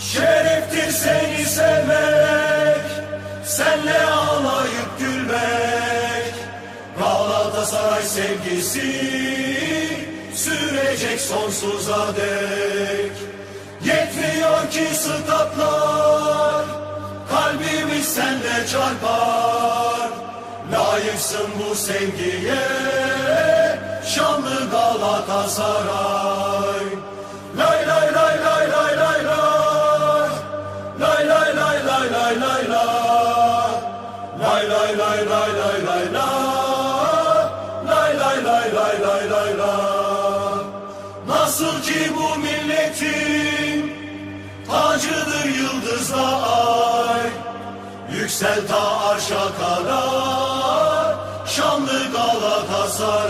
Şereftir seni sevmek, senle ağlayıp gülmek. Galatasaray sevgisi sürecek sonsuza dek. Yetmiyor ki statlar, kalbimiz sende çarpar. Layıksın bu sevgiye, şanlı Galatasaray. Lay lay lay lay lay lay lay. Lay lay lay lay lay lay. Nasıl ki bu tacıdır yıldızla ay. Yüksel ta arşa kadar şanlı Galatasaray.